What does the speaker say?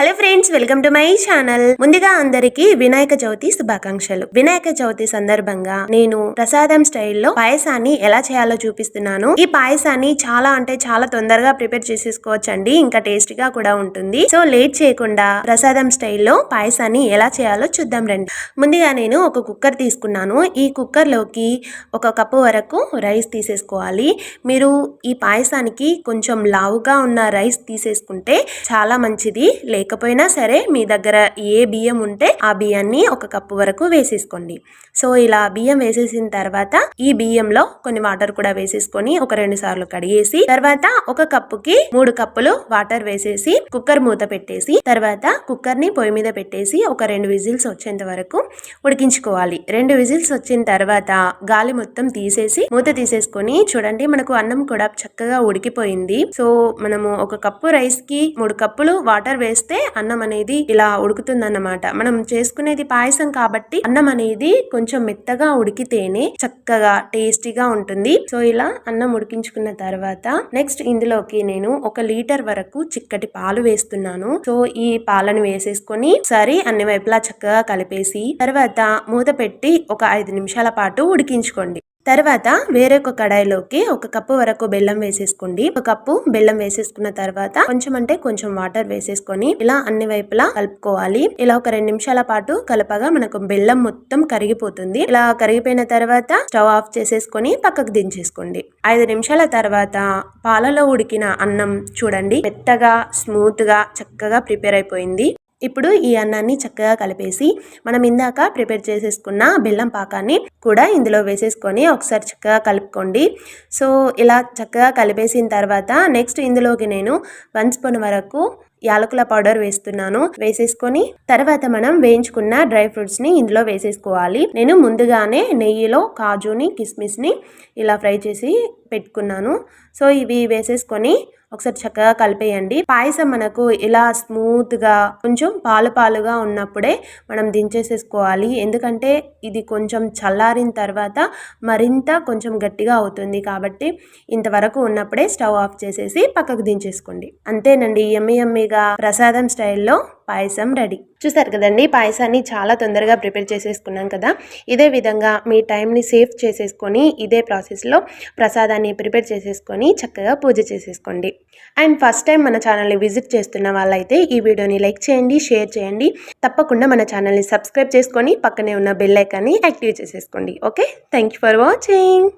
Hello friends welcome to my channel. ముందుగా అందరికి వినాయక చవితి శుభాకాంక్షలు. వినాయక చవితి సందర్భంగా నేను ప్రసాదం స్టైల్లో పాయసాన్ని ఎలా చేయాలో చూపిస్తున్నాను. ఈ పాయసాన్ని చాలా అంటే చాలా తొందరగా ప్రిపేర్ చేసేసుకోవచ్చండి. ఇంకా టేస్ట్గా కూడా ఉంటుంది. సో లేట్ చేయకుండా ప్రసాదం స్టైల్లో పాయసాన్ని ఎలా చేయాలో చూద్దాం రండి. ముందుగా నేను ఒక కుక్కర్ తీసుకున్నాను. ఈ కుక్కర్లోకి ఒక కప్పు వరకు రైస్ తీసేసుకోవాలి. మీరు ఈ పాయసానికి కొంచెం లావుగా ఉన్న రైస్ తీసేసుకుంటే చాలా మంచిది. లేకపోయినా సరే మీ దగ్గర ఏ బియ్యం ఉంటే ఆ బియ్యాన్ని ఒక కప్పు వరకు వేసేసుకోండి. సో ఇలా బియ్యం వేసేసిన తర్వాత ఈ బియ్యంలో కొన్ని వాటర్ కూడా వేసేసుకొని ఒక రెండు సార్లు కడిగేసి తర్వాత ఒక కప్పుకి మూడు కప్పులు వాటర్ వేసేసి కుక్కర్ మూత పెట్టేసి తర్వాత కుక్కర్ని పొయ్యి మీద పెట్టేసి ఒక రెండు విజిల్స్ వచ్చేంత వరకు ఉడికించుకోవాలి. రెండు విజిల్స్ వచ్చిన తర్వాత గాలి మొత్తం తీసేసి మూత తీసేసుకొని చూడండి మనకు అన్నం కూడా చక్కగా ఉడికిపోయింది. సో మనము ఒక కప్పు రైస్కి మూడు కప్పులు వాటర్ వేస్తే అన్నం అనేది ఇలా ఉడుకుతుందన్నమాట. మనం చేసుకునేది పాయసం కాబట్టి అన్నం అనేది కొంచెం మెత్తగా ఉడికితేనే చక్కగా టేస్టీగా ఉంటుంది. సో ఇలా అన్నం ఉడికించుకున్న తర్వాత నెక్స్ట్ ఇందులోకి నేను ఒక లీటర్ వరకు చిక్కటి పాలు వేస్తున్నాను. సో ఈ పాలను వేసేసుకొని సరి అన్ని వైపులా చక్కగా కలిపేసి తర్వాత మూత పెట్టి ఒక ఐదు నిమిషాల పాటు ఉడికించుకోండి. తర్వాత వేరొక కడాయిలోకి ఒక కప్పు వరకు బెల్లం వేసేసుకోండి. ఒక కప్పు బెల్లం వేసేసుకున్న తర్వాత కొంచెం అంటే కొంచెం వాటర్ వేసేసుకొని ఇలా అన్ని వైపులా కలుపుకోవాలి. ఇలా ఒక రెండు నిమిషాల పాటు కలపగా మనకు బెల్లం మొత్తం కరిగిపోతుంది. ఇలా కరిగిపోయిన తర్వాత స్టవ్ ఆఫ్ చేసేసుకొని పక్కకు దించేసుకోండి. ఐదు నిమిషాల తర్వాత పాలలో ఉడికిన అన్నం చూడండి. మెత్తగా స్మూత్గా చక్కగా ప్రిపేర్ అయిపోయింది. ఇప్పుడు ఈ అన్నాన్ని చక్కగా కలిపేసి మనం ఇందాక ప్రిపేర్ చేసేసుకున్న బెల్లం పాకాన్ని కూడా ఇందులో వేసేసుకొని ఒకసారి చక్కగా కలుపుకోండి. సో ఇలా చక్కగా కలిపేసిన తర్వాత నెక్స్ట్ ఇందులోకి నేను వన్ స్పూన్ వరకు యాలకుల పౌడర్ వేస్తున్నాను. వేసేసుకొని తర్వాత మనం వేయించుకున్న డ్రై ఫ్రూట్స్ని ఇందులో వేసేసుకోవాలి. నేను ముందుగానే నెయ్యిలో కాజుని కిస్మిస్ని ఇలా ఫ్రై చేసి పెట్టుకున్నాను. సో ఇవి వేసేసుకొని ఒకసారి చక్కగా కలిపేయండి. పాయసం మనకు ఇలా స్మూత్గా కొంచెం పాలు పాలుగా ఉన్నప్పుడే మనం దించేసేసుకోవాలి. ఎందుకంటే ఇది కొంచెం చల్లారిన తర్వాత మరింత కొంచెం గట్టిగా అవుతుంది కాబట్టి ఇంతవరకు ఉన్నప్పుడే స్టవ్ ఆఫ్ చేసేసి పక్కకు దించేసుకోండి. అంతేనండి ఎమ్మె ఎమ్మిగా ప్రసాదం స్టైల్లో పాయసం రెడీ. చూసారు కదండి పాయసాన్ని చాలా తొందరగా ప్రిపేర్ చేసేసుకున్నాం కదా. ఇదే విధంగా మీ టైంని సేవ్ చేసేసుకొని ఇదే ప్రాసెస్లో ప్రసాదాన్ని ప్రిపేర్ చేసేసుకొని చక్కగా పూజ చేసేసుకోండి. అండ్ ఫస్ట్ టైం మన ఛానల్ని విజిట్ చేస్తున్న వాళ్ళైతే ఈ వీడియోని లైక్ చేయండి షేర్ చేయండి. తప్పకుండా మన ఛానల్ని సబ్స్క్రైబ్ చేసుకొని పక్కనే ఉన్న బెల్ ఐకాన్ని యాక్టివ్ చేసేసుకోండి. Okay thank you for watching